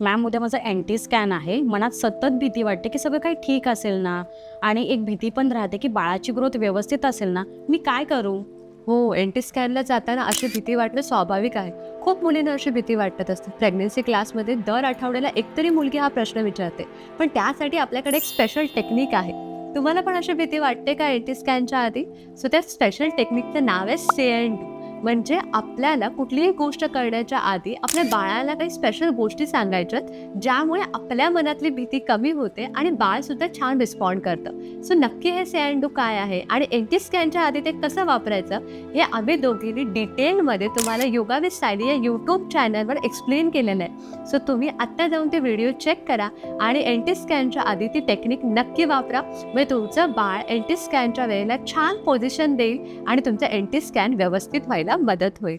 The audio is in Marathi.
मॅम उद्या माझं अँटी स्कॅन आहे. मनात सतत भीती वाटते की सगळं काही ठीक असेल ना? आणि एक भीती पण राहते की बाळाची ग्रोथ व्यवस्थित असेल ना? मी काय करू? हो एंटी स्कॅनला जाताना अशी भीती वाटणं स्वाभाविक आहे. खूप मुलींना अशी भीती वाटत असते. प्रेग्नन्सी क्लासमध्ये दर आठवड्याला एकतरी मुलगी हा प्रश्न विचारते. पण त्यासाठी आपल्याकडे एक स्पेशल टेक्निक आहे. तुम्हाला पण अशी भीती वाटते का एनटी स्कॅनच्या आधी? सो त्या स्पेशल टेक्निकचं नाव आहे से एन डू म्हणजे आपल्याला कुठलीही गोष्ट करण्याच्या आधी आपल्या बाळाला काही स्पेशल गोष्टी सांगायच्यात ज्यामुळे आपल्या मनातली भीती कमी होते आणि बाळसुद्धा छान रिस्पॉन्ड करतं. सो नक्की हे से अँड डू काय आहे आणि एंटी स्कॅनच्या आधी ते कसं वापरायचं हे आम्ही दोघींनी डिटेलमध्ये तुम्हाला योगा विथ सायली या यूट्यूब चॅनलवर एक्सप्लेन केलेलं आहे. सो तुम्ही आत्ता जाऊन ते व्हिडिओ चेक करा आणि एंटी स्कॅनच्या आधी ती टेक्निक नक्की वापरा. म्हणजे तुमचं बाळ एंटी स्कॅनच्या वेळेला छान पोझिशन देईल आणि तुमचं एंटी स्कॅन व्यवस्थित व्हायला मदत होईल.